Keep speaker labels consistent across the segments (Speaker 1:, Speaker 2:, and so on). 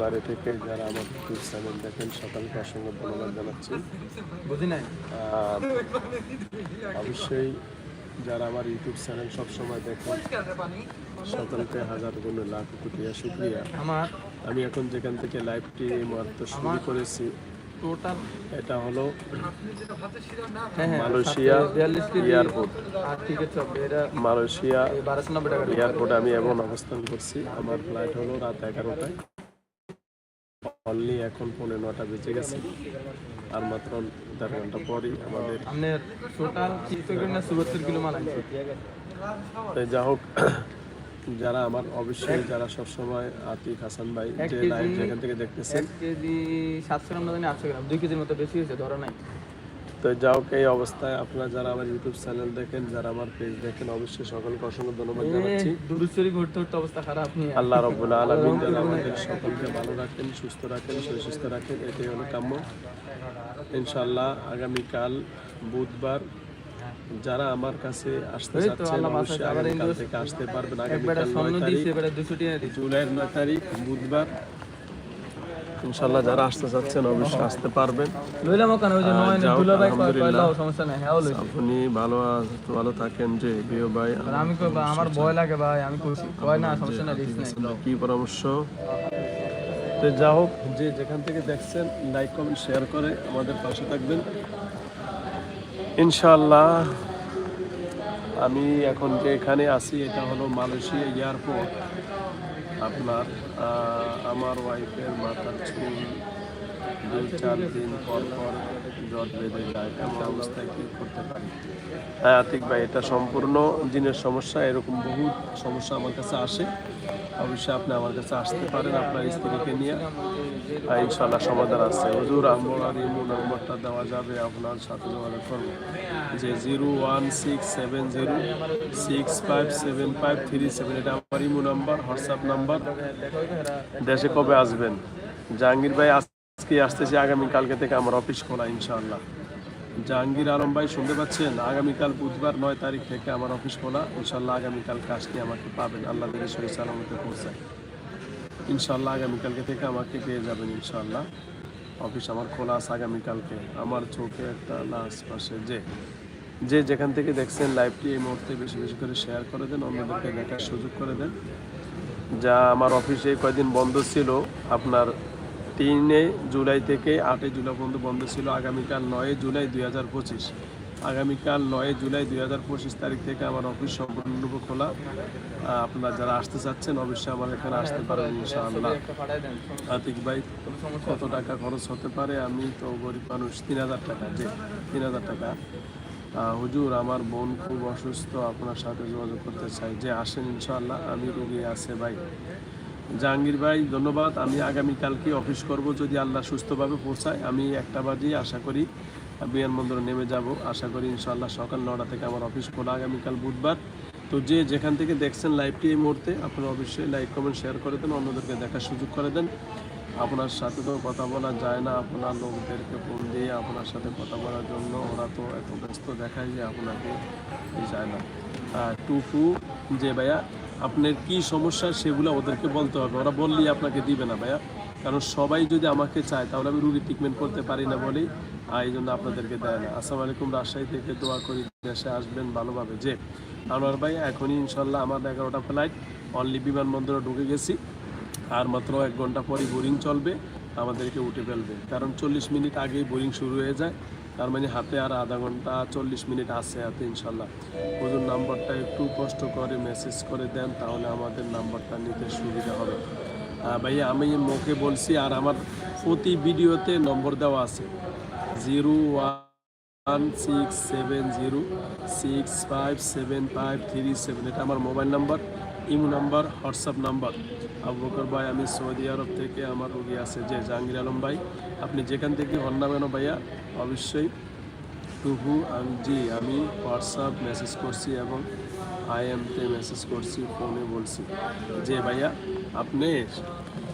Speaker 1: বাড়ি থেকে যারা আমার ইউটিউব চ্যানেল দেখেন সকালকে অসংখ্য ধন্যবাদ জানাচ্ছি। অবশ্যই যারা আমার ইউটিউব চ্যানেল সবসময় দেখেন সকলকে হাজার গুণ লাখ কোটিয়া শুক্রিয়া।
Speaker 2: আমার
Speaker 1: আমি এখন যেখান থেকে লাইভটি মুহূর্তে শুরু করেছি এটা হলো
Speaker 2: হ্যাঁ হ্যাঁ
Speaker 1: মালয়েশিয়া এয়ারপোর্ট মালয়েশিয়া এয়ারপোর্টে আমি এমন অবস্থান করছি আমার ফ্লাইট হলো রাত এগারোটায়। অনলি এখন পৌনে নটা বেজে গেছে। আর মাত্র দেড় ঘণ্টা পরই আমাদের যা হোক যারা আমার অবশ্যই যারা সবসময় আতিক হাসান ভাই যে লাইভ যেখান থেকে দেখতেছেন।
Speaker 2: কেজি সাতশো গ্রাম না জানি আটশো গ্রাম দুই কেজির মতো বেশি হয়েছে ধরো নাই।
Speaker 1: তো যা হোক এই অবস্থায় আপনারা যারা আমার ইউটিউব চ্যানেল দেখেন যারা আমার পেজ দেখেন অবশ্যই সকলকে অসংখ্য ধন্যবাদ জানাচ্ছি।
Speaker 2: দুরুশ্বরী ঘুরতে ঘুরতে অবস্থা খারাপ
Speaker 1: আল্লাহ রব্বুল আলমিন যেন আমাদের সকলকে ভালো রাখেন সুস্থ রাখেন সুস্থ রাখেন এটাই হলো কাম্য ইনশাল্লাহ আগামীকাল বুধবার যারা আমার কাছে আসতে চাচ্ছেন অবশ্যই আগামীকাল থেকে আসতে পারবেন। আগামীকাল নয় তারিখ জুলাইয়ের নয় তারিখ বুধবার ইনশাল্লাহ যারা আসতে চাচ্ছেন অবশ্যই আসতে পারবেন।
Speaker 2: লইলাম ওখানে ওই যে নয় দুলা ভাই
Speaker 1: আলহামদুলিল্লাহ।
Speaker 2: কয়লাও সমস্যা নাই হ্যাঁ লইছি
Speaker 1: আপনি ভালো ভালো থাকেন যে প্রিয় ভাই
Speaker 2: আর আমি কই আমার ভয় লাগে ভাই আমি কয় না সমস্যা নাই রিস্ক নাই।
Speaker 1: কি পরামর্শ? তো যা হোক যে যেখান থেকে দেখছেন লাইক কমেন্ট শেয়ার করে আমাদের পাশে থাকবেন। ইনশাআল্লাহ আমি এখন যে এখানে আছি এটা হলো মালয়েশিয়া এয়ারপোর্ট। আপনার আমার ওয়াইফের মাথার চুল দুই, চার দিন পর পর জ্বর বেঁধে যায়, এমন অবস্থায় কি করতে পারি? হ্যাঁ আতিক ভাই, এটা সম্পূর্ণ দিনের সমস্যা, এরকম বহু সমস্যা আমার কাছে আসে। অবশ্যই আপনি আমার কাছে আসতে পারেন আপনার স্ত্রীকে নিয়ে। আর ইনশাল্লাহ সমাধান আছে। হুজুর আমার ইমো নম্বরটা দেওয়া যাবে, আপনার সাথে যোগাযোগ করব। যে zero one six seven zero six five seven five three seven, এটা আমার ইমো নাম্বার, হোয়াটসঅ্যাপ নাম্বার। দেশে কবে আসবেন? জাহাঙ্গীর ভাই আজকে আসতেছি আগামী কালকে থেকে আমার অফিস খোলা, ইনশাআল্লাহ। জাহাঙ্গীর আলম ভাই শুনতে পাচ্ছেন? আগামীকাল বুধবার নয় তারিখ থেকে আমার অফিস খোলা। ইনশাল্লাহ আগামীকাল কাজটি আমাকে পাবেন। আল্লাহ থেকে শরীর সালামতে পৌঁছায়। ইনশাল্লাহ আগামীকালকে থেকে আমাকে পেয়ে যাবেন ইনশাল্লাহ অফিস আমার খোলা আছে আগামীকালকে। আমার চোখে একটা লাশ পাশে যে যে যেখান থেকে দেখছেন লাইভটি এই মুহূর্তে বেশি বেশি করে শেয়ার করে দেন, অন্যদেরকে দেখার সুযোগ করে দেন। যা আমার অফিসে কয়দিন বন্ধ ছিল, আপনার তিনে জুলাই থেকে আটই জুলাই পর্যন্ত বন্ধ ছিল, আগামীকাল নয় জুলাই দুই হাজার পঁচিশ। আগামীকাল নয় জুলাই দুই হাজার পঁচিশ তারিখ থেকে আমার অফিস সম্পূর্ণরূপে খোলা। আপনারা যারা আসতে চাচ্ছেন, অবশ্যই আমার এখানে আসতে পারেন, ইনশাআল্লাহ। আতিক ভাই, কত টাকা খরচ হতে পারে? আমি তো গরিব মানুষ, তিন হাজার টাকা যে তিন হাজার টাকা। হুজুর, আমার বোন খুব অসুস্থ, আপনার সাথে যোগাযোগ করতে চাই। যে আসেন, ইনশাআল্লাহ। আমি রুগী আছে, ভাই। জাহাঙ্গীর ভাই, ধন্যবাদ। আমি আগামীকালকে অফিস করব যদি আল্লাহ সুস্থভাবে পৌঁছায়। আমি একটা বাজে আশা করি বিমানবন্দরে নেমে যাব। আশা করি ইনশাল্লাহ সকাল নটা থেকে আমার অফিস খোলা আগামীকাল বুধবার। তো যে যেখান থেকে দেখছেন লাইভটি এই মুহূর্তে, আপনারা অবশ্যই লাইক, কমেন্ট, শেয়ার করে দেন, অন্যদেরকে দেখার সুযোগ করে দেন। আপনার সাথে তো কথা বলা যায় না, আপনার লোকদেরকে ফোন দিয়ে আপনার সাথে কথা বলার জন্য ওরা তো এত ব্যস্ত দেখায় যে আপনাকে যায় না। টুকু যে ভাইয়া আপনার কি সমস্যা সেগুলো ওদেরকে বলতে হবে। ওরা বললেই আপনাকে দিবে না ভাইয়া। কারণ সবাই যদি আমাকে চায়, তাহলে আমি রুগী ট্রিটমেন্ট করতে পারি না বলেই এই জন্য আপনাদেরকে দেয় না। আসসালামু আলাইকুম রাজশাহী থেকে দোয়া করি দেশে আসবেন ভালোভাবে। যে, আনোয়ার ভাই, এখনই ইনশাল্লাহ আমার এগারোটা ফ্লাইট অনলি বিমানবন্দরে ঢুকে গেছি। আর মাত্র এক ঘণ্টা পরই বোরিং চলবে, আমাদেরকে উঠে ফেলবে। কারণ চল্লিশ মিনিট আগেই বোরিং শুরু হয়ে যায়। তার মানে হাতে আর আধা ঘণ্টা চল্লিশ মিনিট আছে হাতে, ইনশাল্লাহ। হুজুর নাম্বারটা একটু কষ্ট করে মেসেজ করে দেন, তাহলে আমাদের নাম্বারটা নিতে সুবিধা হবে। ভাইয়া, আমি মুখে বলছি, আর আমার প্রতি ভিডিওতে নম্বর দেওয়া আছে। Zero one six seven zero six five seven five three seven. এটা আমার mobile number, imo number, WhatsApp number. Abu ভাই, আমি সৌদি আরব থেকে আমার রুগী আছে যে জাহাঙ্গীর আলম ভাই। আপনি যেখান থেকে হন না কেন ভাইয়া, অবশ্যই টুহু আম- জি, আমি হোয়াটসঅ্যাপ মেসেজ করছি এবং আইএমতে মেসেজ করছি ফোনে বলছি। যে ভাইয়া, আপনি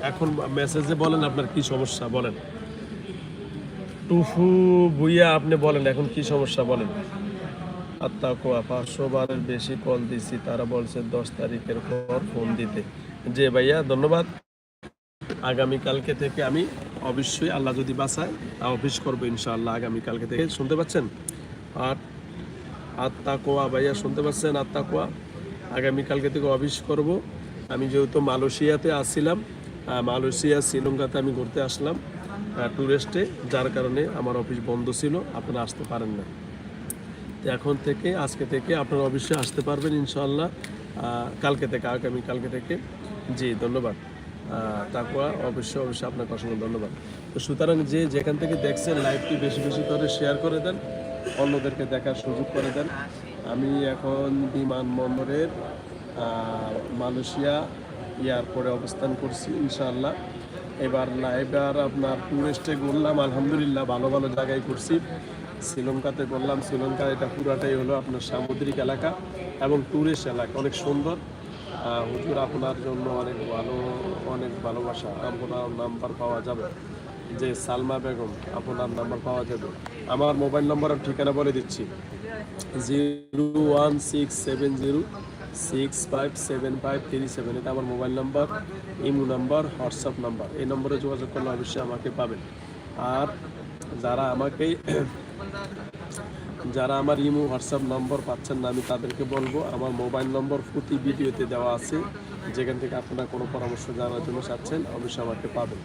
Speaker 1: এখন মেসেজে বলেন আপনার কি সমস্যা, বলেন। টুফু ভুইয়া, আপনি বলেন এখন কি সমস্যা, বলেন। আত্মা কোয়া পাঁচশো বারের বেশি কল দিছি, তারা বলছে দশ তারিখের পর ফোন দিতে। যে ভাইয়া, ধন্যবাদ। আগামীকালকে থেকে আমি অবশ্যই আল্লাহ যদি বাঁচায় অফিস করব ইনশাআল্লাহ আগামীকালকে থেকে। শুনতে পাচ্ছেন? আর আত্মা কোয়া ভাইয়া, শুনতে পাচ্ছেন আত্মা কোয়া আগামীকালকে থেকে অফিস করব। আমি যেহেতু মালয়েশিয়াতে আসছিলাম মালয়েশিয়া, শ্রীলঙ্কাতে আমি ঘুরতে আসলাম ট্যুরিস্টে যার কারণে আমার অফিস বন্ধ ছিল, আপনারা আসতে পারেন না। তো এখন থেকে, আজকে থেকে আপনারা অবশ্যই আসতে পারবেন ইনশাআল্লাহ কালকে থেকে আগামী কালকে থেকে। জি, ধন্যবাদ। তাকুয়া, অবশ্যই অবশ্যই আপনাকে অসংখ্য ধন্যবাদ। তো সুতরাং যে যেখান থেকে দেখছেন লাইভটি বেশি বেশি করে শেয়ার করে দেন, অন্যদেরকে দেখার সুযোগ করে দেন। আমি এখন বিমানবন্দরের মালয়েশিয়া এয়ারপোর্টে অবস্থান করছি, ইনশাআল্লাহ। এবার এবার আপনার টুরিস্টে ঘুরলাম আলহামদুলিল্লাহ, ভালো ভালো জায়গায় করছি। শ্রীলঙ্কাতে করলাম, শ্রীলঙ্কা এটা পুরাটাই হলো আপনার সামুদ্রিক এলাকা এবং টুরিস্ট এলাকা, অনেক সুন্দর। হুজুর, আপনার জন্য অনেক ভালো, অনেক ভালোবাসা। আপনার নাম্বার পাওয়া যাবে। যে সালমা বেগম, আপনার নাম্বার পাওয়া যাবে। আমার মোবাইল নম্বর ঠিকানা বলে দিচ্ছি। Zero one six seven zero six five seven five three seven. এটা আমার mobile number, imo number, WhatsApp number. এই নম্বরে যোগাযোগ করলে অবশ্যই আমাকে পাবেন। আর যারা আমাকে যারা আমার ইমো, হোয়াটসঅ্যাপ নম্বর পাচ্ছেন না, আমি তাদেরকে বলব, আমার মোবাইল নম্বর প্রতি ভিডিওতে দেওয়া আছে। যেখান থেকে আপনারা কোনো পরামর্শ জানার জন্য চাচ্ছেন, অবশ্যই আমাকে পাবেন।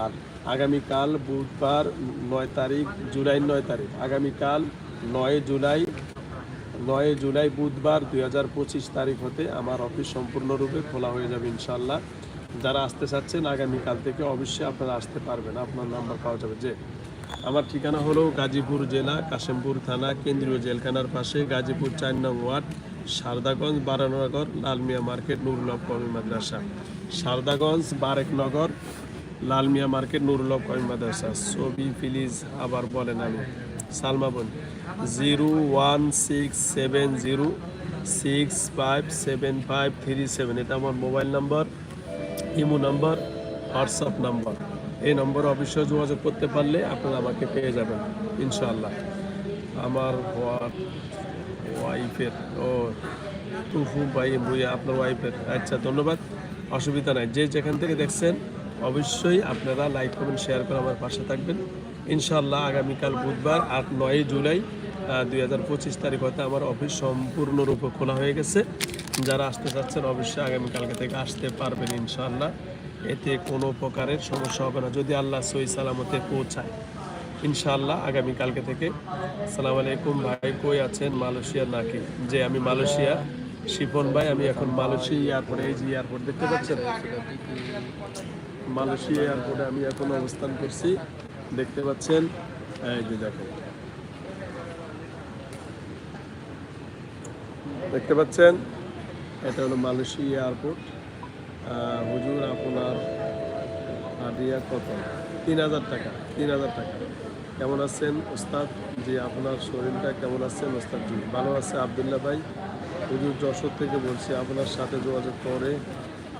Speaker 1: আর আগামীকাল বুধবার নয় তারিখ, জুলাই নয় তারিখ, আগামীকাল নয় জুলাই নয় জুলাই বুধবার দুই হাজার পঁচিশ তারিখ হতে আমার অফিস সম্পূর্ণরূপে খোলা হয়ে যাবে ইনশাল্লাহ যারা আসতে চাচ্ছেন, আগামীকাল থেকে অবশ্যই আপনারা আসতে পারবেন। আপনার নাম্বার পাওয়া যাবে যে আমার ঠিকানা হলো গাজীপুর জেলা, কাশিমপুর থানা, কেন্দ্রীয় জেলখানার পাশে গাজীপুর চার নং ওয়ার্ড, সারদাগঞ্জ বারানগর লালমিয়া মার্কেট, নুরুলভ কমি মাদ্রাসা। সারদাগঞ্জ বারেকনগর লালমিয়া মার্কেট, নুরুলভ কমি মাদ্রাসা। ছবি ফিলিজ আবার বলেন আমি। সালমা বোন, zero one six seven zero six five seven five three seven. এটা আমার mobile number, imo number, WhatsApp number. এই নম্বরে অবশ্যই যোগাযোগ করতে পারলে আপনারা আমাকে পেয়ে যাবেন, ইনশাআল্লাহ। আমার ওয়াইফের ও, তুফু ভাই বুয়া আপনার ওয়াইফের। আচ্ছা ধন্যবাদ। অসুবিধা নাই। যে যেখান থেকে দেখছেন, অবশ্যই আপনারা লাইক, কমেন্ট, শেয়ার করে আমার পাশে থাকবেন। ইনশাআল্লাহ আগামীকাল বুধবার আট, নয় জুলাই দুই হাজার পঁচিশ তারিখ হতে আমার অফিস সম্পূর্ণরূপে খোলা হয়ে গেছে। যারা আসতে চাচ্ছেন, অবশ্যই আগামীকালকে থেকে আসতে পারবেন, ইনশাআল্লাহ। এতে কোনো প্রকারের সমস্যা হবে না। যদি আল্লাহ সই সালামতে পৌঁছায়, ইনশাআল্লাহ আগামীকালকে থেকে। সালাম আলাইকুম, ভাই কই আছেন? মালয়েশিয়া নাকি? যে আমি মালয়েশিয়া শিপন ভাই, আমি এখন মালয়েশিয়া এয়ারপোর্টে এই যে এয়ারপোর্ট দেখতে পাচ্ছেন? মালয়েশিয়া এয়ারপোর্টে আমি এখন অবস্থান করছি। দেখতে পাচ্ছেন? এই যে দেখেন। দেখতে পাচ্ছেন? এটা হলো মালয়েশিয়া এয়ারপোর্ট হুজুর আপনার হাদিয়া কত? তিন হাজার টাকা, তিন হাজার টাকা। কেমন আছেন ওস্তাদ? জি, আপনার শরীরটা কেমন আছেন ওস্তাদ জি? ভালো আছে, আবদুল্লাহ ভাই। হুজুর যশোর থেকে বলছি, আপনার সাথে যোগাযোগ করে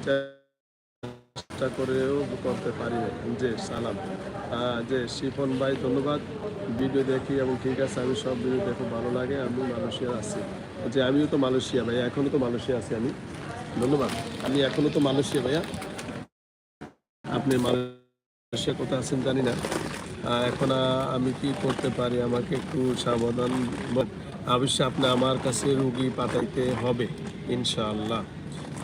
Speaker 1: চেষ্টা করেও করতে পারি যে সালাম। যে শিফন ভাই, ধন্যবাদ। ভিডিও দেখি এবং ঠিক আছে, আমি সব ভিডিও দেখো, ভালো লাগে, আমি মালয়েশিয়া আছি। যে আমিও তো মালয়েশিয়া ভাই, এখনও তো মালয়েশিয়া আছি আমি। ধন্যবাদ। আমি এখনও তো মালয়েশিয়া ভাইয়া। আপনি মালয়েশিয়া কোথায় আছেন জানি না। এখন আমি কি করতে পারি? আমাকে একটু সাবধান অবশ্যই আপনি আমার কাছে রুগী পাঠাইতে হবে, ইনশাআল্লাহ।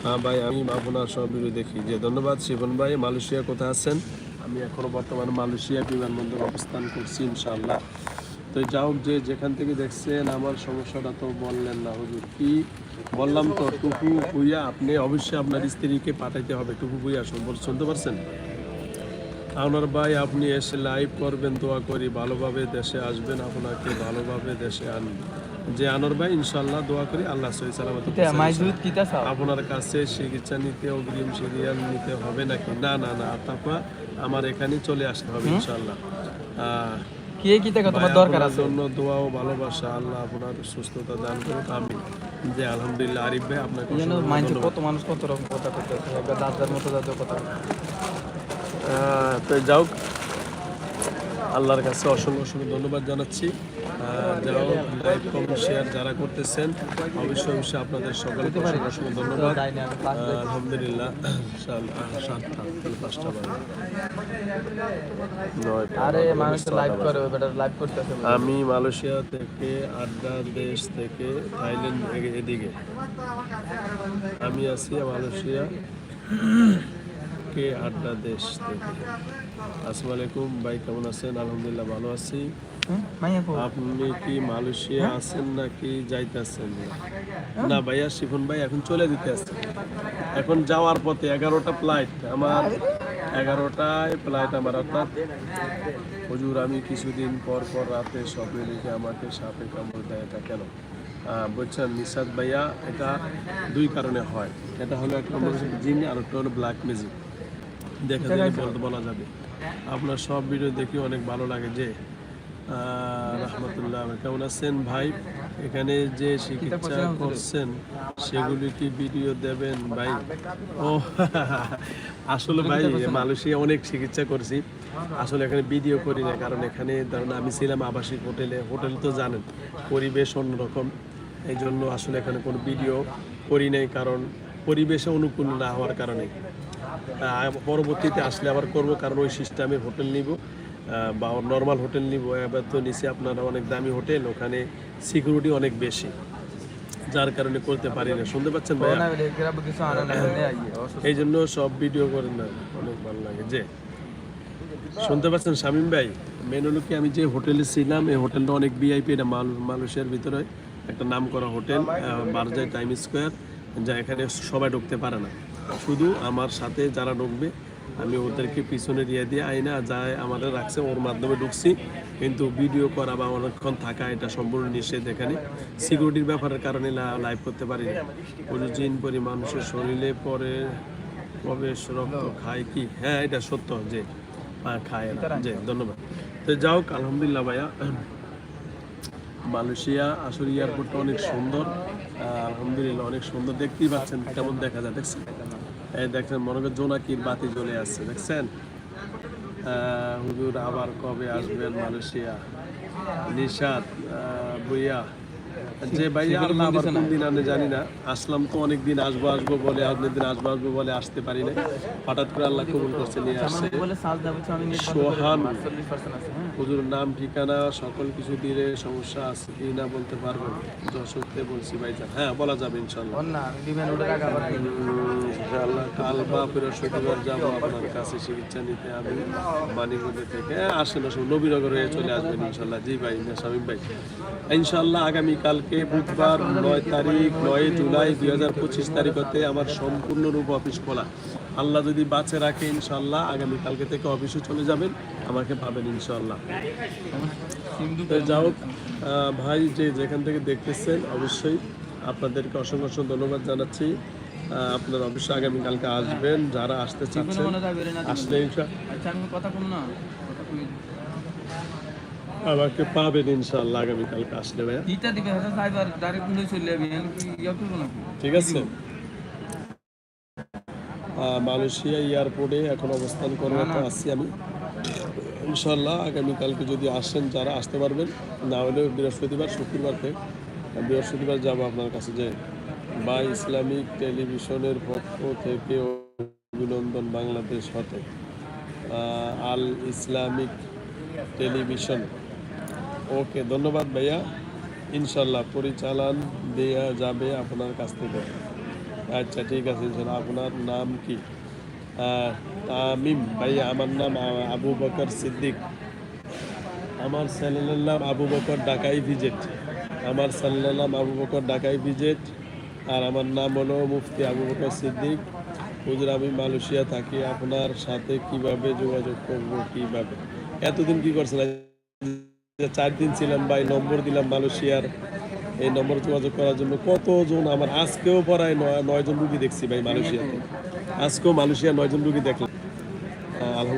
Speaker 1: হ্যাঁ ভাই, আমি আপনার সব ভিডিও দেখি। যে ধন্যবাদ, শিবন ভাই, মালয়েশিয়া কোথায় আছেন? আমি এখনও বর্তমানে মালয়েশিয়া বিমানবন্দর অবস্থান করছি, ইনশাআল্লাহ। তো যা হোক যে যেখান থেকে দেখছেন আমার সমস্যাটা তো বললেন না হুজুর। কি বললাম তো টুকু ভুইয়া আপনি অবশ্যই আপনার স্ত্রীকে পাঠাইতে হবে। টুকু ভুইয়া সম্পর্ক শুনতে পারছেন? আনোয়ার ভাই আপনি এসে লাইভ করবেন দোয়া করি ভালোভাবে দেশে আসবেন আপনাকে ভালোভাবে দেশে আনবেন যে আনোয়ার ভাই ইনশাল্লাহ দোয়া করি আল্লাহ সহি সালামত আপনার কাছে চিকিৎসা নিতে অগ্রিম সিরিয়াল নিতে হবে নাকি? না না না তারপর আমার এখানেই চলে আসতে হবে ইনশাল্লাহ আহ,
Speaker 2: কে কি টাকা তোমার দরকার আছে?
Speaker 1: জন্য দোয়া ও ভালোবাসা আল্লাহ আপনার সুস্থতা দান করুক আমি যে আলহামদুলিল্লাহ আরিফ ভাই আপনাকে
Speaker 2: যেন মাইন্ডে কত মানুষ কত রকম কথা করতে একবার দাদার মতো দাদার কথা।
Speaker 1: তো যাও আল্লাহর কাছে অসংখ্য অসংখ্য ধন্যবাদ জানাচ্ছি। যারা লাইক কমেন্ট শেয়ার যারা করতেছেন অবশ্যই অবশ্যই আপনাদের সকলকে অসংখ্য অসংখ্য ধন্যবাদ।
Speaker 2: আমি
Speaker 1: আলহামদুলিল্লাহ সাতটা পাঁচটা বাজে। আমি মালয়েশিয়া থেকে আড্ডা দেশ থেকে থাইল্যান্ড এদিকে। আমি আছি মালয়েশিয়া কে আড্ডা দেশ থেকে। আসসালামু আলাইকুম ভাই কেমন আছেন? আলহামদুলিল্লাহ ভালো আছি। আপনি কি মালয়েশিয়া আছেন নাকি যাইতেছেন? না ভাইয়া শিফন ভাই এখন চলে দিতে আসছে এখন যাওয়ার পথে এগারোটা ফ্লাইট আমার এগারোটায় ফ্লাইট আমার অর্থাৎ হুজুর আমি কিছুদিন পর পর রাতে স্বপ্নে লিখে আমাকে সাপে কামড় দেয় এটা কেন? বলছেন নিশাদ ভাইয়া এটা দুই কারণে হয়। এটা হলো একটা জিন আর একটা হলো ব্ল্যাক ম্যাজিক দেখা যায় বলতে বলা যাবে। আপনার সব ভিডিও দেখি অনেক ভালো লাগে যে রহমতুল্লাহ কেমন আছেন ভাই? এখানে যে চিকিৎসা করছেন, সেগুলি কি ভিডিও দেবেন ভাই? ও, আসলে ভাই, মালয়েশিয়া অনেক চিকিৎসা করছি। আসলে এখানে ভিডিও করি না, কারণ এখানে ধরুন আমি ছিলাম আবাসিক হোটেলে। হোটেল তো জানেন, পরিবেশ অন্যরকম। এই জন্য আসলে এখানে কোনো ভিডিও করি নাই, কারণ পরিবেশে অনুকূল না হওয়ার কারণে। পরবর্তীতে আসলে আবার করব, কারণ ওই সিস্টেমে হোটেল নিব। বা নর্মাল হোটেল নিব এবার তো নিচে আপনারা অনেক দামি হোটেল ওখানে সিকিউরিটি অনেক বেশি। যার কারণে করতে পারি না। শুনতে পাচ্ছেন ভাইয়া?
Speaker 2: অসুস্থ।
Speaker 1: এই জন্য সব ভিডিও করেন না অনেক ভালো লাগে। যে শুনতে পাচ্ছেন শামিম ভাই? মেন হলো কি আমি যে হোটেলে ছিলাম এই হোটেলটা অনেক ভিআইপি এটা মালয়েশিয়ার ভিতরে একটা নাম করা হোটেল বারজাই টাইম স্কোয়ার যা এখানে সবাই ঢুকতে পারে না। শুধু আমার সাথে যারা ঢুকবে আমি ওদেরকে পিছনে দিয়ে দিয়ে আইনা যায়, আমাদের রাখছে, ওর মাধ্যমে ঢুকছি। কিন্তু ভিডিও করা বা অনেকক্ষণ থাকা, এটা সম্পূর্ণ নিষেধ এখানে। সিকিউরিটির ব্যাপারের কারণে লাইভ করতে পারি না জিন পরি মানুষের শরীরে পরে প্রবেশ, রক্ত খায় কি? হ্যাঁ এটা সত্য যে খায় না। যে, ধন্যবাদ। তো যাও আলহামদুলিল্লাহ ভাইয়া, মালয়েশিয়া, আসলে এয়ারপোর্টটা অনেক সুন্দর। আলহামদুলিল্লাহ, অনেক সুন্দর। দেখতেই পাচ্ছেন, কেমন দেখা যায়, দেখছেন? এই দেখেন, মনে করেন জোনাকির বাতি জ্বলে আসছে দেখছেন? হুজুর আবার কবে আসবেন মালয়েশিয়া? নিশাদ বুইয়া যে ভাইয়া আল্লাহ আবার কোন দিন আনে জানি না। আসলাম তো অনেক দিন আসব আসব বলে অনেক দিন আসব আসব বলে আসতে পারি না হঠাৎ করে আল্লাহ কবুল করছে নিয়ে আসছে। সোহান।
Speaker 2: 40% আছে হ্যাঁ।
Speaker 1: হুজুর নাম ঠিকানা সকল কিছু দিলে সমস্যা আছে কি না বলতে পারবেন। যশোরতে বলছি ভাইজান হ্যাঁ বলা যাবে ইনশাল্লাহ? ইনশাআল্লাহ কাল বা বৃহস্পতিবার যাব আপনার কাছে চিকিৎসা নিতে আমি মানিগুড়ি থেকে। আসেন আসুন নবীনগর হয়ে চলে আসবেন ইনশাল্লাহ। জি ভাই শামীম ভাই। ইনশাল্লাহ আগামী কালকে বুধবার নয় তারিখ, নয় জুলাই দুই হাজার পঁচিশ তারিখতে আমার সম্পূর্ণরূপ অফিস খোলা। আল্লাহ যদি বাঁচে রাখে ইনশাল্লাহ আগামী কালকে থেকে অফিসে চলে যাবেন, আমাকে পাবেন ইনশাল্লাহ যাই হোক ভাই যে যেখান থেকে দেখতেছেন, অবশ্যই আপনাদেরকে অসংখ্য অসংখ্য ধন্যবাদ জানাচ্ছি। আপনারা অবশ্যই আগামীকালকে আসবেন, যারা আসতে চাচ্ছেন, আসলে ইনশা-
Speaker 2: আচ্ছা কথা কম না।
Speaker 1: আমাকে পাবেন ইনশাআল্লাহ আগামীকালকে আসলে ভাইয়া
Speaker 2: ইটা দিবে হাসা সাইবার ডাইরেক্ট চলে যাবে আমি ইয়া করব না
Speaker 1: ঠিক আছে। মালয়েশিয়া এয়ারপোর্টে এখন অবস্থান করার আসছি আমি। ইনশাল্লাহ আগামীকালকে যদি আসেন যারা আসতে পারবেন না হলে বৃহস্পতিবার শুক্রবারকে বৃহস্পতিবার যাব আপনার কাছে যে বা ইসলামিক টেলিভিশনের পক্ষ থেকে অভিনন্দন বাংলাদেশ হতে। আল ইসলামিক টেলিভিশন। ওকে, ধন্যবাদ ভাইয়া। ইনশাল্লাহ পরিচালন দেয়া যাবে আপনার কাছ থেকে। আচ্ছা ঠিক আছে, ইনশাল্লাহ। আপনার নাম কি? তামিম। ভাইয়া, আমার নাম আবু বকর সিদ্দিক। আমার চ্যানেলের নাম আবু বকর ডাকাই ভিজেট। আমার চ্যানেলের নাম আবু বকর ডাকাই ভিজেট। আর আমার নাম হলো মুফতি আবু বকর সিদ্দিক। হুজুর, আমি মালয়েশিয়া থাকি। আপনার সাথে কীভাবে যোগাযোগ করব, কীভাবে? এতদিন কি করছেন চার দিন ছিলাম ভাই, নম্বর দিলাম মালয়েশিয়ার। এই নম্বর যোগাযোগ করার জন্য কতজন আমার আজকেও নয় নয়জন রুগী দেখছি ভাই মালয়েশিয়াতে। আজকেও মালয়েশিয়া নয়জন রুগী দেখলাম।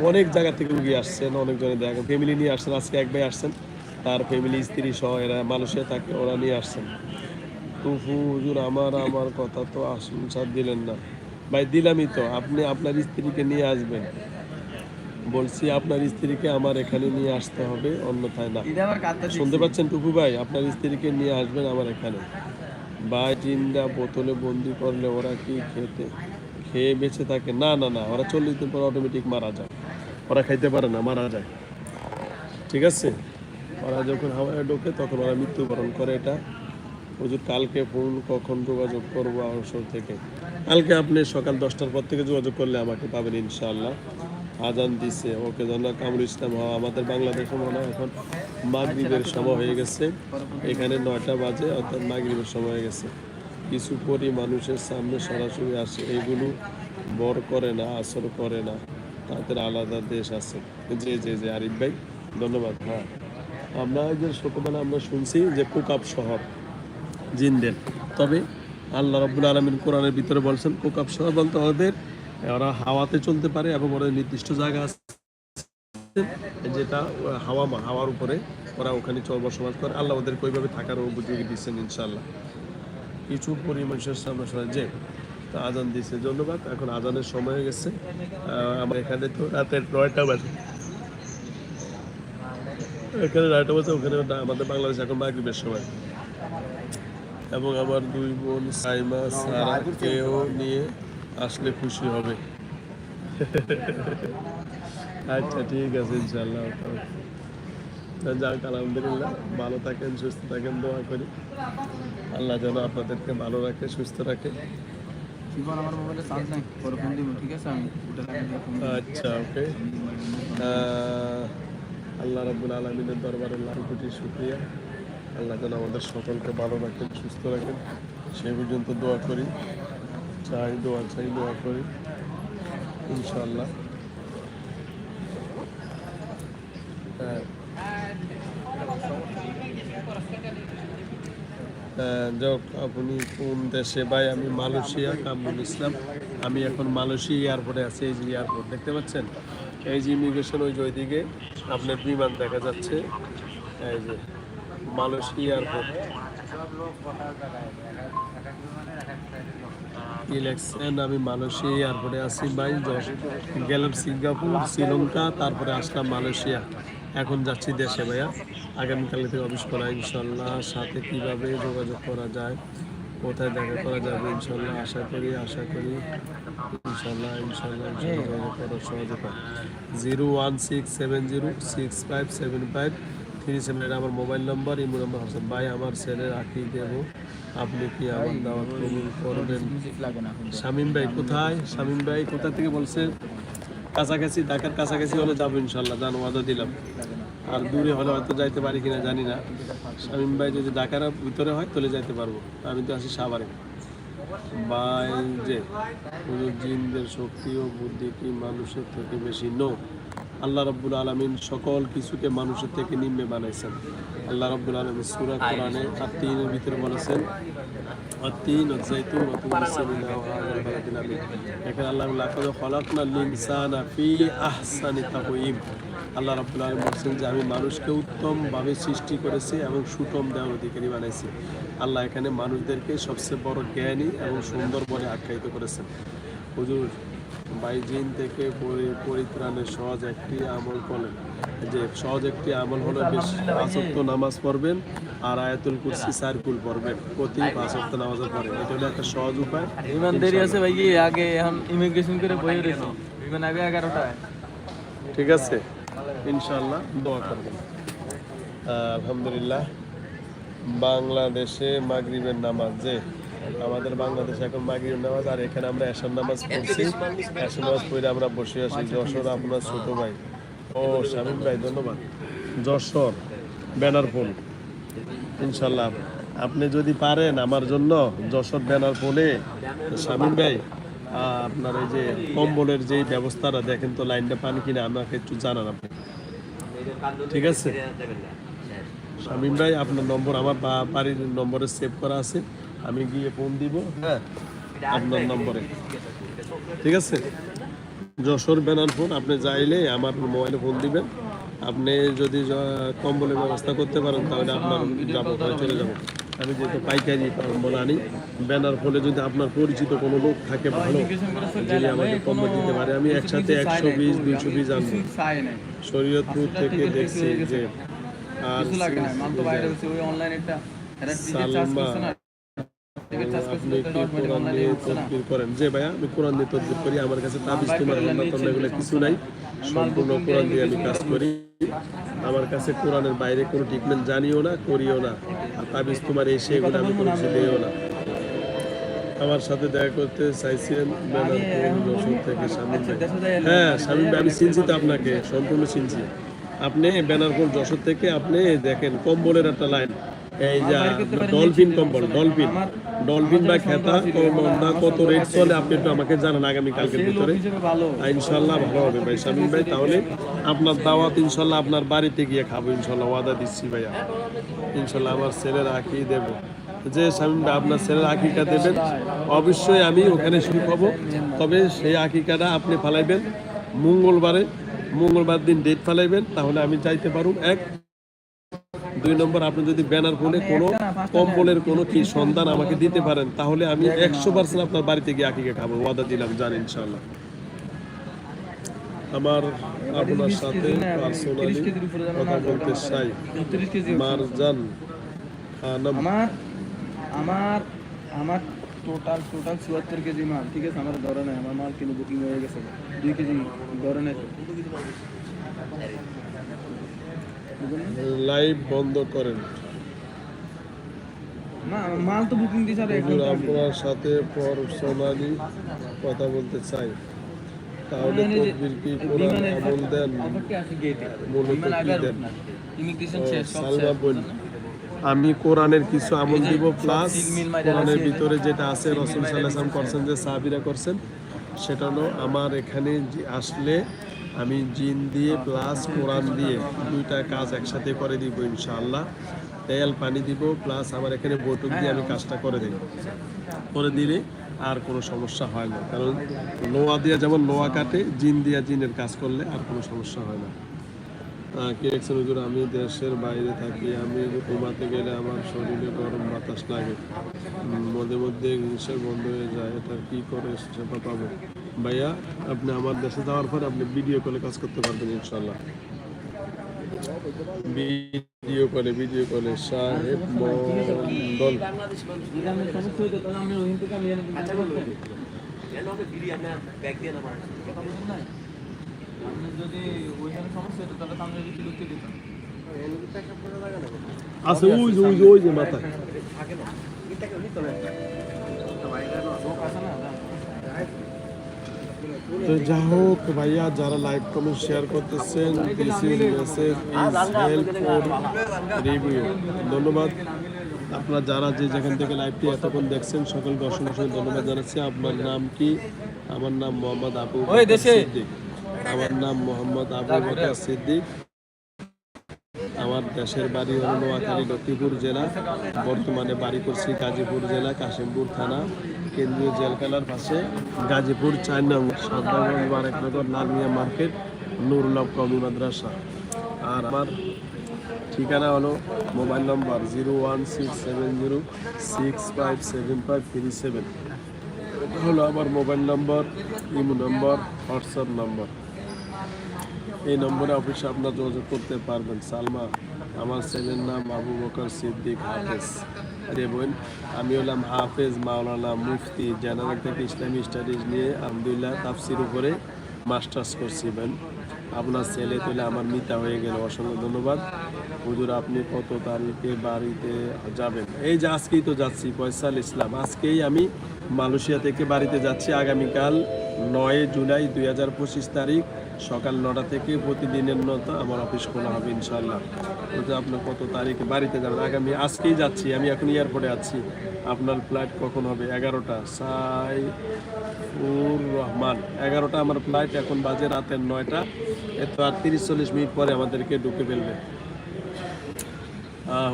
Speaker 1: অনেক জায়গা থেকে রুগী আসছেন, অনেকজনে দেখেন ফ্যামিলি নিয়ে আসছেন, আজকে এক ভাই আসছেন। তার ফ্যামিলি স্ত্রী সহ এরা মালয়েশিয়া থাকে, ওরা নিয়ে আসছেন। টুফু হুজুর, আমার আমার কথা তো আশংসা দিলেন না। ভাই, দিলামই তো। আপনি আপনার স্ত্রীকে নিয়ে আসবেন। বলছি আপনার স্ত্রীকে আমার এখানে নিয়ে আসতে হবে অন্যথায় না।
Speaker 2: আমার
Speaker 1: শুনতে পাচ্ছেন টুকু ভাই? আপনার স্ত্রীকে নিয়ে আসবেন আমার এখানে। বা জিন্দা বোতলে বন্দি করলে ওরা কি খেতে খেয়ে বেঁচে থাকে? না না না ওরা চল্লিশ দিন পর অটোমেটিক মারা যায়। ওরা খাইতে পারে না মারা যায়। ঠিক আছে? ওরা যখন হাওয়ায় ঢোকে তখন ওরা মৃত্যুবরণ করে এটা। হুজুর কালকে ফোন কখন যোগাযোগ করব আসর থেকে? কালকে আপনি সকাল দশটার পর থেকে যোগাযোগ করলে আমাকে পাবেন ইনশাআল্লাহ। আজান দিছে ওকে জানা কামরুল ইসলাম হওয়া আমাদের বাংলাদেশে মনে হয় এখন মাগরিবের সময় হয়ে গেছে। এখানে নয়টা বাজে অর্থাৎ মাগরিবের সময় হয়ে গেছে। কিছু পরি মানুষের সামনে সরাসরি আসে এগুলো বর করে না আসর করে না। তাদের আলাদা দেশ আছে। জি জি জি আরিফ ভাই ধন্যবাদ। হ্যাঁ। আমরা যে ছোটবেলা আমরা শুনছি যে কুকাপ শহর জিনদের। তবে আল্লাহ রব্বুল আলমিন কোরআনের ভিতরে বলছেন কোকাপ শহর বলতে ওদের ওরা হাওয়াতে চলতে পারে এবং ওদের নির্দিষ্ট জায়গা আছে যেটা হাওয়া, হাওয়ার উপরে ওরা ওখানে চল বসবাস করে। আল্লাহ ওদেরকে ওইভাবে থাকার উপযোগী দিচ্ছেন ইনশাল্লাহ কিছু পরিমাণের সামনে শোনা যে, তো আজান দিছে ধন্যবাদ। এখন আজানের সময় হয়ে গেছে। আমার এখানে তো রাতের নয়টা বাজে। এখানে নয়টা বাজে, ওখানে আমাদের বাংলাদেশ এখন মাগরিবের সময়। এবং আমার দুই বোন সাইমা, সারা, কেউ নিয়ে আসলে খুশি হবে। আচ্ছা ঠিক আছে ইনশাল্লাহ যাক, আলহামদুলিল্লাহ, ভালো থাকেন, সুস্থ থাকেন, দোয়া করি। আল্লাহ যেন আপনাদেরকে ভালো রাখে, সুস্থ রাখে। আচ্ছা ওকে। আল্লাহ রাব্বুল আলমিনের দরবারে লাখ কোটি শুক্রিয়া। আল্লাহ যেন আমাদের সকলকে ভালো রাখেন, সুস্থ রাখেন। সেই পর্যন্ত দোয়া করি। চাই, দোয়া চাই, দোয়া করি ইনশাল্লাহ যাক আপনি কোন দেশে? ভাই, আমি মালয়েশিয়া, কামরুল ইসলাম। আমি এখন মালয়েশিয়া এয়ারপোর্টে আছি, এই যে এয়ারপোর্ট, দেখতে পাচ্ছেন? এই যে ইমিগ্রেশন ওই যে ওইদিকে আপনার বিমান দেখা যাচ্ছে। এই যে মালয়েশিয়া এয়ারপোর্ট। ইলেকশন আমি মালয়েশিয়া এয়ারপোর্টে আছি, ভাই। গেলাম সিঙ্গাপুর, শ্রীলঙ্কা, তারপরে আসলাম মালয়েশিয়া। এখন যাচ্ছি দেশে, ভাইয়া। আগামীকাল থেকে অফিস করা, ইনশাল্লাহ। সাথে কীভাবে যোগাযোগ করা যায়, কোথায় দেখা করা যাবে, ইনশাল্লাহ, আশা করি আশা করি। ইনশাল্লাহ ইনশাল্লাহ ইনশাল্লাহ, যোগাযোগ করার সহযোগিতা zero one six seven zero six five seven five seven এটা আমার mobile number, imo number Hossain ভাই, আমার ছেলে রাখি দেব। আপনি কি আমার দাওয়াত কবুল করবেন? শামিম ভাই কোথায়? শামিম ভাই কোথা থেকে বলছেন কাছাকাছি, ঢাকার কাছাকাছি হলে যাব ইনশাল্লাহ। জান, ওয়াদা দিলাম। আর দূরে হলে হয়তো যাইতে পারি কিনা জানি না। শামিম ভাই যদি ঢাকার ভিতরে হয়, তাহলে যাইতে পারব। আমি তো আছি সাভারে। যে, কোনো জিনদের শক্তি ও বুদ্ধি কি মানুষের থেকে বেশি? নো আল্লাহ রব্বুল আলমিন সকল কিছুকে মানুষের থেকে নিম্নে বানাইছেন। আল্লাহ রব্বুল আলমিন সুরা কোরআনে আর তিনের ভিতরে বলেছেন তিন জৈতুন এখানে আল্লাহ লাফাজ খলাকনা লিনসান ফি আহসানি তাহিম আল্লাহ রাবুল আলম বলছেন যে, আমি মানুষকে উত্তমভাবে সৃষ্টি করেছি এবং সুতম দেওয়ার অধিকারী বানাইছি। আল্লাহ এখানে মানুষদেরকে সবচেয়ে বড় জ্ঞানী এবং সুন্দর বলে আখ্যায়িত করেছেন। হুজুর বাইজিন থেকে পরি- পরিত্রাণের সহজ একটি আমল করেন যে সহজ একটি আমল হলো বেশ পাঁচক্ত নামাজ পড়বেন আর আয়াতুল কুরসি সার্কুল পড়বেন প্রতি পাঁচক্ত নামাজের পরে। এটা হলো একটা সহজ উপায়।
Speaker 2: বিমান দেরি আছে ভাই আগে এখন ইমিগ্রেশন করে বই রয়েছে বিমান আগে এগারোটায়।
Speaker 1: ঠিক আছে। ইনশাল্লাহ দোয়া করবেন। আলহামদুলিল্লাহ বাংলাদেশে মাগরিবের নামাজ যে আমাদের বাংলাদেশে এখন মাগরিবের নামাজ, আর এখানে আমরা এশার নামাজ পড়ছি। এশার নামাজ পড়ে আমরা বসে আছি। যশোর আপনার ছোট ভাই। ও, শামীম ভাই, ধন্যবাদ। যশোর ব্যানারপুল ইনশাল্লাহ। আপনি যদি পারেন আমার জন্য যশোর ব্যানার পোলে শামীম ভাই, আপনার এই যে কম্বলের যে ব্যবস্থাটা, দেখেন তো লাইনটা পান কিনা, আমাকে একটু জানান আপনি। ঠিক আছে? শামীম ভাই, আপনার নম্বর, আমার বাড়ির নম্বরে সেভ করা আছে। আমি গিয়ে ফোন দিব। হ্যাঁ। আপনার নম্বরে। ঠিক আছে? যশোর ব্যানার ফোন আপনি চাইলে আমার মোবাইলে ফোন দিবেন। আপনি যদি কম্বলের ব্যবস্থা করতে পারেন তাহলে আপনার যাব চলে যাব। আমি যেহেতু পাইকারি কম্বল আনি ব্যানার ফলে যদি আপনার পরিচিত কোনো লোক থাকে ভালো যিনি আমাকে কম্বল দিতে পারে আমি একসাথে একশো
Speaker 2: কোনো
Speaker 1: দুইশো পিস আনব। শরীয়তপুর থেকে দেখছি যে আর সালমা, করেন। যে ভাইয়া আমি কোরআন দিয়ে তদবির করি আমার কাছে তাবিজ তোমার এগুলো কিছু নাই। সম্পূর্ণ কোরআন দিয়ে আমি কাজ করি। আমার কাছে কোরআনের বাইরে কোনো ট্রিটমেন্ট জানিও না করিও না। আর তাবিজ তোমার এসে এগুলো আমি কোনো দিও না। আমার সাথে দেখা করতে চাইছিলেন যশোর থেকে স্বামী
Speaker 2: আচ্ছা।
Speaker 1: হ্যাঁ স্বামী আমি চিনছি তো আপনাকে সম্পূর্ণ চিনছি। আপনি বেনারপুর যশোর থেকে আপনি দেখেন কম্বলের একটা লাইন এই যে ডলফিন কম্বল ডলফিন। ডলফিন বা খেতা কম্বলটা কত রেট চলে আপনি একটু আমাকে জানান আগামী কালকের ভিতরে। ইনশাল্লাহ ভালো হবে ভাই শামীম ভাই তাহলে আপনার দাওয়াত ইনশাল্লাহ আপনার বাড়িতে গিয়ে খাব ইনশাল্লাহ ওয়াদা দিচ্ছি ভাইয়া। ইনশাল্লাহ আমার ছেলের আঁকি দেব। যে ভাই আপনার ছেলের আঁকিটা দেবেন অবশ্যই আমি ওখানে শুরু হব তবে সেই আঁকিকাটা আপনি ফালাইবেন মঙ্গলবারে মঙ্গলবার দিন ডেট ফালাইবেন তাহলে আমি চাইতে পারুম। এক দুই নম্বর আপনি যদি ব্যানার ফোনে কোনো কম্বলের কোনো কি সন্ধান আমাকে দিতে পারেন তাহলে আমি একশো পার্সেন্ট আপনার বাড়িতে গিয়ে আঁকিকে খাব ওয়াদা দিলাম জান ইনশাল্লাহ আমার আপনার সাথে পার্সোনালি কথা বলতে চাই। মারজান খানম।
Speaker 2: আমার আমার আমার টোটাল টোটাল চুয়াত্তর কেজি মাল ঠিক আছে আমার ধরে নাই আমার মাল কিন্তু বুকিং হয়ে গেছে। দুই কেজি ধরে?
Speaker 1: লাইভ বন্ধ করেন। আপনার সাথে পার্সোনালি কথা বলতে চাই। তাহলে কি কোরআন আমল দেন? মূলত কি সালমা বোন আমি কোরআনের কিছু আমল দিব প্লাস কোরআনের ভিতরে যেটা আছে রসুল সাল্লাম করছেন যে সাহাবিরা করছেন সেটা হলো আমার এখানে আসলে আমি জিন দিয়ে প্লাস কোরআন দিয়ে দুইটা কাজ একসাথে করে দিব ইনশাআল্লাহ। তেল, পানি দিব প্লাস আমার এখানে বৈঠক দিয়ে আমি কাজটা করে দিই। করে দিলে আর কোনো সমস্যা হয় না। কারণ লোয়া দিয়ে যেমন লোয়া কাটে, জিন দিয়া জিনের কাজ করলে আর কোনো সমস্যা হয় না। আমি দেশের বাইরে থাকি, আমি ঘুমাতে গেলে আমার শরীরে গরম বাতাস লাগে। মধ্যে মধ্যে হিংসা বন্ধ হয়ে যায়, এটা কি করে সেটা পাবো? ভাইয়া, আপনি আমার দেশে যাওয়ার পর আপনি ভিডিও কলে কাজ করতে পারবেন ইনশাল্লাহ ভিডিও কলে ভিডিও কলে সাহেব, মন্ডল। আছে যে, ওই যে ওই যে মাথায়।
Speaker 2: না?
Speaker 1: তো যা হোক ভাইয়া যারা লাইভ কমেন্ট শেয়ার করতেছেন this is message is help for review ধন্যবাদ। আপনারা যারা যে যেখান থেকে লাইভটি এতক্ষণ দেখছেন সকলকে অসংখ্য ধন্যবাদ জানাচ্ছি। আপনার নাম কি? আমার নাম মোহাম্মদ আবু। সিদ্দিক। আমার নাম মোহাম্মদ আবু বকর সিদ্দিক। আমার দেশের বাড়ি হল নোয়াখালী লক্ষ্মীপুর জেলা। বর্তমানে বাড়ি করছি গাজীপুর জেলা কাশিমপুর থানা। কেন্দ্রীয় জেলখানার পাশে গাজীপুর চার নং সর্দারগঞ্জ বারেকনগর লালমিয়া মার্কেট নুরুল্লাহ কমি মাদ্রাসা। আর আমার ঠিকানা হলো mobile number zero one six seven zero six five seven five three seven. এটা হলো আমার mobile number, imo number, WhatsApp number. এই নম্বরে অফিসে আপনার যোগাযোগ করতে পারবেন। সালমা, আমার ছেলের নাম আবু বকর সিদ্দিক হাফেজ। আরে বোন, আমি হলাম হাফেজ মাওলানা মুফতি জেনারেল থেকে ইসলামী স্টাডিজ নিয়ে আলহামদুলিল্লাহ তাফসির উপরে মাস্টার্স করছি বোন। আপনার ছেলে তুলে আমার মিতা হয়ে গেল, অসংখ্য ধন্যবাদ। হুজুর, আপনি কত তারিখে বাড়িতে যাবেন? এই যে আজকেই তো যাচ্ছি, ফয়সাল ইসলাম। আজকেই আমি মালয়েশিয়া থেকে বাড়িতে যাচ্ছি, আগামীকাল নয় জুলাই দুই হাজার পঁচিশ তারিখ। সকাল নটা থেকে প্রতিদিনের মতো আমার অফিস খোলা হবে ইনশাল্লাহ বলতে আপনার কত তারিখে বাড়িতে যাবেন আগামী আজকেই যাচ্ছি, আমি এখন এয়ারপোর্টে আছি। আপনার ফ্লাইট কখন হবে? এগারোটা। সাই সাইফুর রহমান, এগারোটা, আমার ফ্লাইট এখন বাজে রাতের নয়টা। এত আর তিরিশ চল্লিশ মিনিট পরে আমাদেরকে ঢুকে ফেলবে।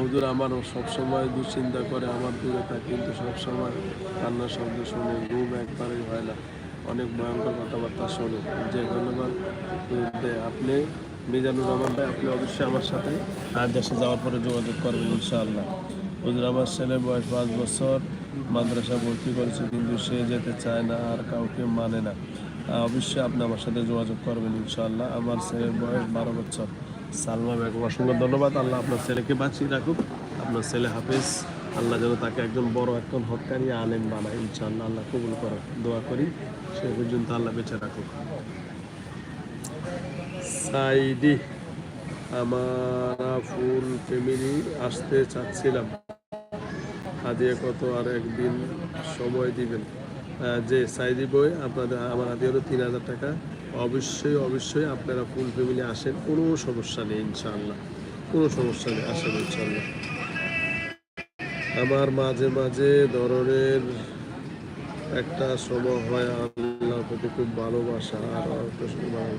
Speaker 1: হুজুর আমার সবসময় দুশ্চিন্তা করে, আমার দূরে থাকে, কিন্তু সবসময় কান্নার শব্দ শুনে ঘুম একবারেই হয় না। অনেক ভয়ঙ্কর কথাবার্তা শুনে। যে ধন্যবাদ আপনি, মিজানুর রহমান ভাই, আপনি অবশ্যই আমার সাথে আর দেশে যাওয়ার পরে যোগাযোগ করবেন ইনশাআল্লাহ। হুজুর, আমার ছেলের বয়স পাঁচ বছর মাদ্রাসা ভর্তি করেছে, কিন্তু সে যেতে চায় না, আর কাউকে মানে না। অবশ্যই আপনি আমার সাথে যোগাযোগ করবেন ইনশাআল্লাহ। আমার ছেলের বয়স বারো বছর। সালমা বেগম অসংখ্য ধন্যবাদ। আল্লাহ আপনার ছেলেকে বাঁচিয়ে রাখুক। আপনার ছেলে হাফিজ। আল্লাহ যেন তাকে একজন বড় একজন হকারি আলেম বানায়, ইনশাআল্লাহ আল্লাহ কবুল করে দোয়া করি, সে পর্যন্ত আল্লাহ বেঁচে রাখুক। সাইডি আমরা ফুল ফ্যামিলি আসতে চাচ্ছিলাম। আদিয়া কত আর একদিন সময় দিবেন? যে সাইদি বই, আপনাদের, আমার আদি হলো তিন হাজার টাকা। অবশ্যই অবশ্যই আপনারা ফুল ফ্যামিলি আসেন, কোনো সমস্যা নেই, ইনশাআল্লাহ। কোনো সমস্যা নেই, আসেন ইনশাআল্লাহ। আমার মাঝে মাঝে ধরনের একটা সময় হয় আল্লাহ প্রতি খুব ভালোবাসা আর অল্প সময়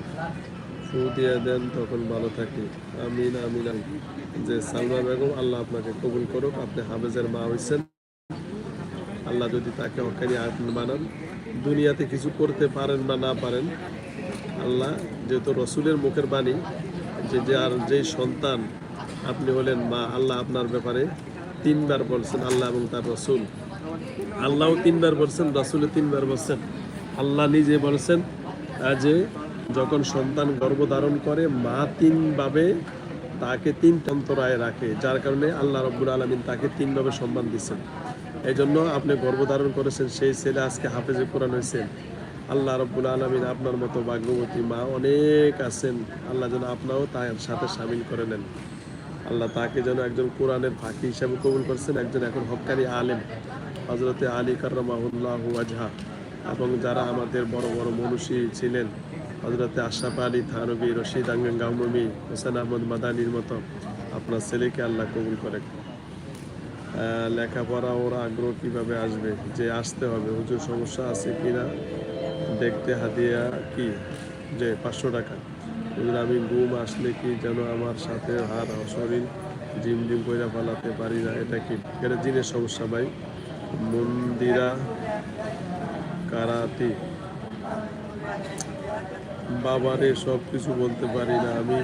Speaker 1: ফু দিয়ে দেন, তখন ভালো থাকি। আমিন আমিন। যে সালমা বেগম, আল্লাহ আপনাকে কবুল করুক। আপনি হাফেজের মা হয়েছেন আল্লাহ যদি তাকে হকানি আয়াত বানান। দুনিয়াতে কিছু করতে পারেন বা না পারেন, আল্লাহ যেহেতু রসুলের মুখের বাণী যে আর যেই সন্তান আপনি হলেন মা, আল্লাহ আপনার ব্যাপারে তিনবার বলছেন আল্লাহ এবং তার রসুল। আল্লাহও তিনবার বলছেন, রসুলও তিনবার বলছেন। আল্লাহ নিজে বলছেন যে যখন সন্তান গর্ভধারণ করে, মা তিনভাবে তাকে তিন অন্তরায় রাখে, যার কারণে আল্লাহ রব্বুল আলমিন তাকে তিনভাবে সম্মান দিচ্ছেন। এই জন্য আপনি গর্ভধারণ করেছেন, সেই ছেলে আজকে হাফেজে কোরআন হয়েছেন আল্লাহ রব্বুল আলমিন আপনার মতো ভাগ্যবতী মা অনেক আছেন। আল্লাহ যেন আপনারও তার সাথে সামিল করে নেন। আল্লাহ তাকে যেন একজন কোরআনের ফাঁকি হিসাবে কবুল করছেন একজন এখন হকারি আলেম হজরতে আলী কার্রমাহুল্লাহ আজহা এবং যারা আমাদের বড় বড় মনুষী ছিলেন হজরতে আশরাফ আলী থানবী রশিদ আঙ্গান গাউমি হোসেন আহমদ মাদানির মতো আপনার ছেলেকে আল্লাহ কবুল আহ, লেখাপড়া ওরা আগ্রহ কীভাবে আসবে যে আসতে হবে হুজুর সমস্যা আছে কিনা? দেখতে হাদিয়া কি? যে পাঁচশো টাকা। আমি ঘুম আসলে কি যেন আমার সাথে হার শরীর জিম জিম কইরা পালাতে পারি না, এটা কি? এটা জিনের সমস্যা ভাই। মন্দিরা কারাতি। বাবারে সব কিছু বলতে পারি না, আমি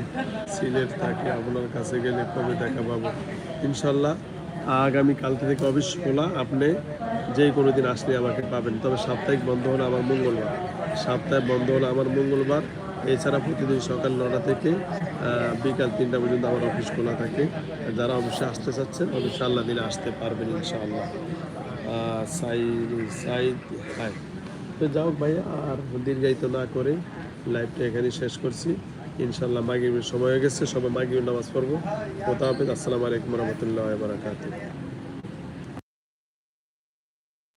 Speaker 1: সিলেট থাকি, আপনার কাছে গেলে কবে দেখা পাবো? ইনশাল্লাহ, আগামী কাল থেকে অফিস খোলা, আপনি যে কোনো দিন আসলে আমাকে পাবেন। তবে সাপ্তাহিক বন্ধ হলো আমার মঙ্গলবার। সাপ্তাহিক বন্ধ হলো আমার মঙ্গলবার। এছাড়া প্রতিদিন সকাল নটা থেকে বিকাল তিনটা পর্যন্ত আমার অফিস খোলা থাকে। যারা অফিসে আসতে চাচ্ছেন অফিসে আল্লাহ দিলে আসতে পারবেন, ইনশাআল্লাহ। সাই সাইদ হাই। তো যাও ভাই আর দীর্ঘায়িত না করে লাইভটা এখানে শেষ করছি। ইনশাল্লাহ মাগিবের সময় হয়ে গেছে, সবাই মাগিবের নামাজ পড়ব। কোথাও হবে আসসালামু আলাইকুম রহমতুল্লাহ বারাকাতুহ।